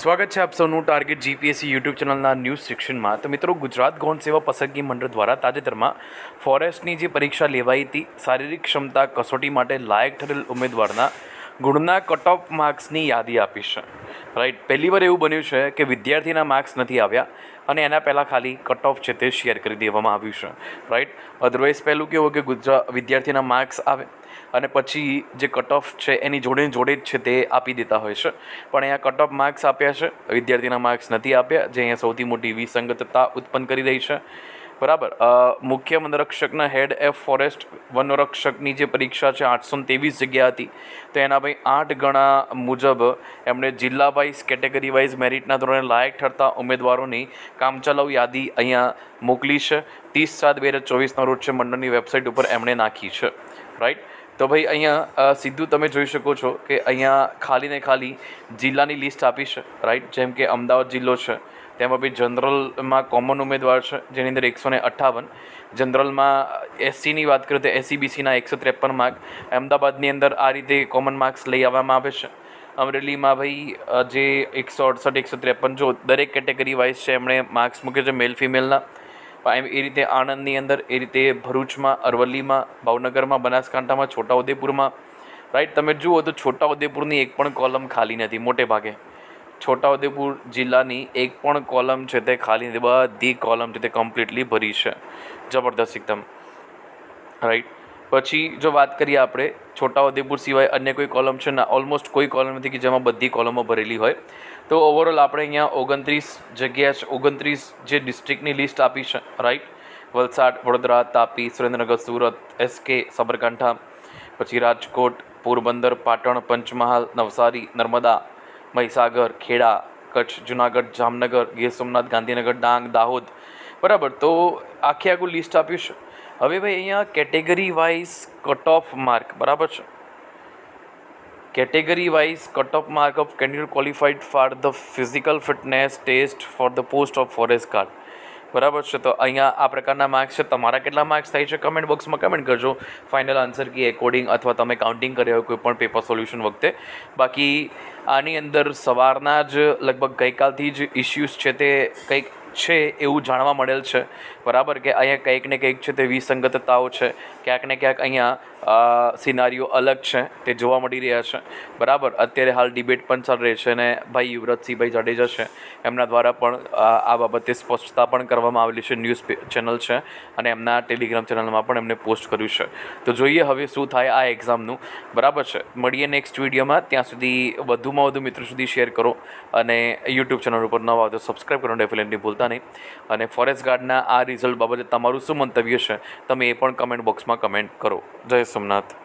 સ્વાગત છે આપ સૌનું ટાર્ગેટ જીપીએસસી યુટ્યુબ ચેનલના ન્યૂઝ સેક્શનમાં. તો મિત્રો, ગુજરાત ગૌણ સેવા પસંદગી મંડળ દ્વારા તાજેતરમાં ફોરેસ્ટની જે પરીક્ષા લેવાઈ હતી, શારીરિક ક્ષમતા કસોટી માટે લાયક ઠરેલ ઉમેદવારના ગુણના કટ ઓફ માર્ક્સની યાદી આપી છે. રાઈટ પહેલી વાર એવું બન્યું છે કે વિદ્યાર્થીના માર્ક્સ નથી આવ્યા. અને એના પહેલાં ખાલી કટ ઓફ છે તે શેર કરી દેવામાં આવ્યું છે. રાઈટ અધરવાઇઝ પહેલું કેવું કે ગુજરાત વિદ્યાર્થીના માર્ક્સ આવે અને પછી જે કટ ઓફ છે એની જોડે જોડે જ છે તે આપી દેતા હોય છે. પણ અહીંયા કટ ઓફ માર્ક્સ આપ્યા છે. વિદ્યાર્થીના માર્ક્સ નથી આપ્યા, જે અહીંયા સૌથી મોટી વિસંગતતા ઉત્પન્ન કરી રહી છે. બરાબર. મુખ્ય વનરક્ષકના હેડ એફ ફોરેસ્ટ વનરક્ષકની જે પરીક્ષા છે આઠસો ત્રેવીસ જગ્યા હતી, તો એના ભાઈ આઠ ગણા મુજબ એમણે જિલ્લા વાઇઝ, કેટેગરી વાઇઝ, મેરિટના ધોરણે લાયક ઠરતા ઉમેદવારોની કામચલાઉ યાદી અહીંયા મોકલી છે. ત્રીસ સાત બે હજાર ચોવીસના રોજ છે મંડળની વેબસાઇટ ઉપર એમણે નાખી છે. રાઈટ? તો ભાઈ અહીંયા સીધું તમે જોઈ શકો છો કે અહીંયા ખાલી ને ખાલી જિલ્લાની લિસ્ટ આપી છે રાઈટ જેમ કે અમદાવાદ જિલ્લો છે, તેમાં બી જનરલમાં કોમન ઉમેદવાર છે, જેની અંદર એકસો ને અઠ્ઠાવન. જનરલમાં એસસીની વાત કરીએ તો એસસી બીસીના એકસો ત્રેપન માર્ક. અમદાવાદની અંદર આ રીતે કોમન માર્ક્સ લઈ આવવામાં આવે છે. અમરેલીમાં ભાઈ જે એકસો અડસઠ, એકસો ત્રેપન, જો દરેક કેટેગરી વાઇઝ છે, એમણે માર્ક્સ મૂકે છે, મેલ ફિમેલના. એમ એ રીતે આણંદની અંદર એ રીતે ભરૂચમાં, અરવલ્લીમાં, ભાવનગરમાં, બનાસકાંઠામાં, છોટાઉદેપુરમાં. રાઈટ તમે જુઓ તો છોટાઉદેપુરની એક પણ કોલમ ખાલી નથી, મોટે ભાગે. છોટાઉદેપુર જિલ્લાની એક પણ કોલમ છે તે ખાલી નથી, બધી કોલમ છે તે કમ્પ્લીટલી ભરી છે. જબરદસ્ત એકદમ. રાઈટ પછી જો વાત કરીએ આપણે છોટાઉદેપુર સિવાય અન્ય કોઈ કોલમ છે? ના ઓલમોસ્ટ કોઈ કોલમ નથી કે જેમાં બધી કોલમો ભરેલી હોય. તો ઓવરઓલ આપણે અહીંયા ઓગણત્રીસ જગ્યા છે, ઓગણત્રીસ જે ડિસ્ટ્રિક્ટની લિસ્ટ આપી છે રાઈટ વલસાડ, વડોદરા, તાપી, સુરેન્દ્રનગર, સુરત એસકે સાબરકાંઠા, પછી રાજકોટ, પોરબંદર, પાટણ, પંચમહાલ, નવસારી, નર્મદા, મહીસાગર, ખેડા, કચ્છ, જુનાગઢ, જામનગર, ગીર સોમનાથ, ગાંધીનગર, ડાંગ, દાહોદ. બરાબર, તો આખે આખું લિસ્ટ આપ્યું છે. હવે ભાઈ અહીંયા category wise cut off mark બરાબર છે? Category wise cut off mark of candidate qualified for the physical fitness test for the post of forest guard બરાબર છે? તો અહીંયા આ પ્રકારના માર્ક્સ છે. તમારા કેટલા માર્ક્સ થાય છે? કમેન્ટ બોક્સમાં કમેન્ટ કરજો. ફાઇનલ આન્સર કી એકોર્ડિંગ અથવા તમે કાઉન્ટિંગ કર્યા હોય કોઈ પણ પેપર સોલ્યુશન વખતે. બાકી આની અંદર સવારના જ લગભગ ગઈકાલથી જ ઇસ્યુઝ છે તે કંઈક છે એવું જાણવા મળેલ છે. બરાબર કે અહીંયા કંઈક ને કંઈક છે તે વિસંગતતાઓ છે. ક્યાંક ને ક્યાંક અહીંયા સિનારીઓ અલગ છે, તે જોવા મળી રહ્યા છે. બરાબર, અત્યારે હાલ ડિબેટ પણ ચાલી રહી છે અને ભાઈ યુવરાજસિંહભાઈ જાડેજા છે. એમના દ્વારા પણ આ બાબતે સ્પષ્ટતા પણ કરવામાં આવેલી છે, ન્યૂઝ ચેનલ છે અને એમના ટેલિગ્રામ ચેનલમાં પણ એમને પોસ્ટ કર્યું છે. તો જોઈએ હવે શું થાય આ એક્ઝામનું બરાબર છે. મળીએ નેક્સ્ટ વિડીયોમાં. ત્યાં સુધી વધુમાં વધુ મિત્રો સુધી શેર કરો અને યુટ્યુબ ચેનલ ઉપર નવા હોય તો સબસ્ક્રાઈબ કરવાનું ડેફિનેટલી ભૂલતા નહીં. અને ફોરેસ્ટ ગાર્ડના આ રિઝલ્ટ બાબતે તમારું શું મંતવ્ય છે, તમે એ પણ કમેન્ટ બોક્સમાં કમેન્ટ કરો. જય સોમનાથ